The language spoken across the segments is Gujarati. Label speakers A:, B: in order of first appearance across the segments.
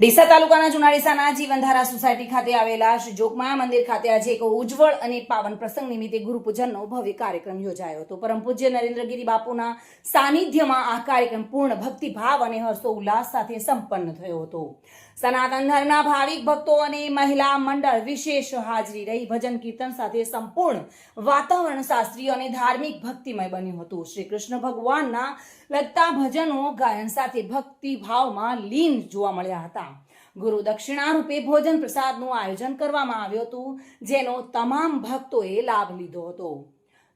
A: ડીસા તાલુકાના જુનાડીસાના જીવનધારા સોસાયટી ખાતે આવેલા શ્રી જોગમાયા મંદિર ખાતે આજે એક ઉજ્જવળ અને પાવન પ્રસંગ નિમિત્તે ગુરુપૂજનનો ભવ્ય કાર્યક્રમ યોજાયો હતો. પરમ પૂજ્ય નરેન્દ્રગીરી બાપુના સાનિધ્યમાં આ કાર્યક્રમ પૂર્ણ ભક્તિભાવ અને હર્ષો ઉલ્લાસ સાથે સંપન્ન થયો હતો. સનાતન ધર્મના ભાવિક ભક્તો અને મહિલા મંડળ વિશેષ હાજરી રહી. ભજન કીર્તન સાથે સંપૂર્ણ વાતાવરણ શાસ્ત્રીય અને ધાર્મિક ભક્તિમય બન્યું હતું. શ્રી કૃષ્ણ ભગવાનના લગતા ભજનો ગાયન સાથે ભક્તિભાવમાં લીન જોવા મળ્યા હતા. ગુરુ દક્ષિણા રૂપે ભોજન પ્રસાદનું આયોજન કરવામાં આવ્યું હતું, જેનો તમામ ભક્તોએ લાભ લીધો હતો.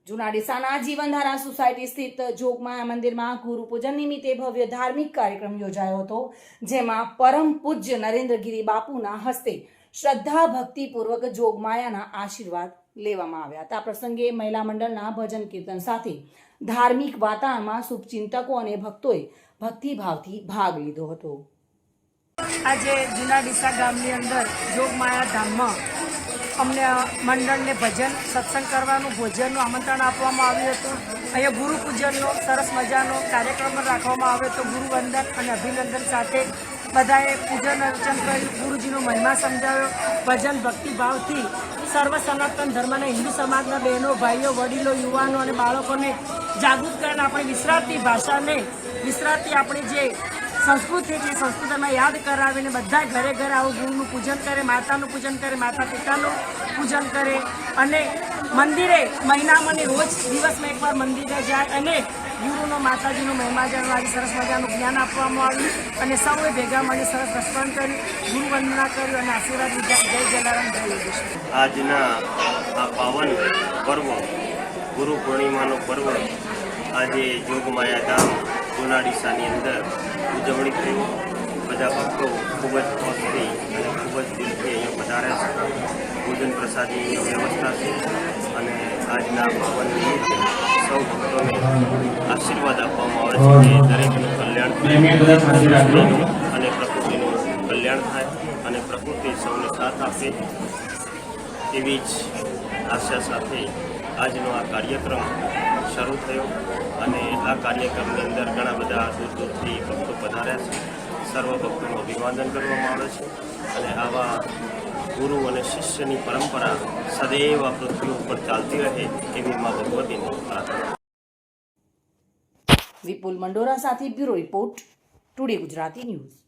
A: જુનાડીસાના જીવનધારા સોસાયટી સ્થિત જોગમાયા મંદિરમાં ગુરુપૂજન નિમિત્તે ભવ્ય ધાર્મિક કાર્યક્રમ યોજાયો હતો, જેમાં પરમ પૂજ્ય નરેન્દ્રગીરી બાપુના હસ્તે શ્રદ્ધા ભક્તિપૂર્વક જોગમાયાના આશીર્વાદ લેવામાં આવ્યા હતા. આ પ્રસંગે મહિલા મંડળના ભજન કીર્તન સાથે ધાર્મિક વાતાવરણમાં શુભચિંતકો અને ભક્તોએ ભક્તિભાવથી ભાગ લીધો હતો.
B: આજે જૂના ડીસા ગામની અંદર જોગમાયા ધામમાં અમને મંડળને ભજન, સત્સંગ કરવાનું, ભોજનનું આમંત્રણ આપવામાં આવ્યું હતું. અહીંયા ગુરુ પૂજનનો સરસ મજાનો કાર્યક્રમ રાખવામાં આવ્યો હતો ગુરુવંદન અને અભિનંદન સાથે બધાએ પૂજન અર્ચન કર્યું ગુરુજીનો મહિમા સમજાવ્યો. ભજન ભક્તિભાવથી સર્વ સનાતન ધર્મના હિન્દુ સમાજના બહેનો, ભાઈઓ, વડીલો, યુવાનો અને બાળકોને જાગૃત કરીને આપણી વિસરાતી ભાષાને વિસરાતી આપણી જે સંસ્કૃતિ છે સંસ્કૃતિમાં યાદ કરાવીને બધા ઘરે ઘરે આવું ગુરુનું પૂજન કરે, માતાનું પૂજન કરે, માતા પિતાનું પૂજન કરે. અને મંદિરે મહિનામાં રોજ દિવસમાં એકવાર મંદિરે જાય અને ગુરુનો, માતાજીનો મહિમા જાણવા સરસ મજાનું જ્ઞાન આપવામાં આવ્યું અને સૌએ ભેગા મળી સરસ રસપાન કર્યું ગુરુ વંદના કર્યું અને આશીર્વાદ લીધા. જય જલારામ, જય યોગેશ્વર
C: આજના આ પાવન પર્વ, ગુરુ પૂર્ણિમાનો પર્વ આજે જોગમાયા ધામ જુનાડીસાની અંદર ઉજવણી થઈ બધા ભક્તો ખૂબ જ હોશથી અને ખૂબ જ દિલથી અહીંયા પધાર્યા છે. ભોજન પ્રસાદની વ્યવસ્થા છે અને આજના પાવન નિમિત્તે સૌ ભક્તોને આશીર્વાદ આપવામાં આવે છે કે દરેકનું કલ્યાણ અને પ્રકૃતિનું કલ્યાણ થાય અને પ્રકૃતિ સૌને સાથ આપે એવી જ આશા સાથે આજનો આ કાર્યક્રમ શરૂ થયો અને આ કાર્યક્રમની અંદર ઘણા બધા દૂર દૂરથી ભક્તો પધાર્યા છે. સર્વ ભક્તોનું અભિવાદન કરવામાં આવે છે અને આવા ગુરુ અને શિષ્યની પરંપરા સદૈવ પૃથ્વી ઉપર ચાલતી રહે એવી મા ભગવતીની
A: વિપુલ મંડોરા સાથે bureau report today Gujarati news.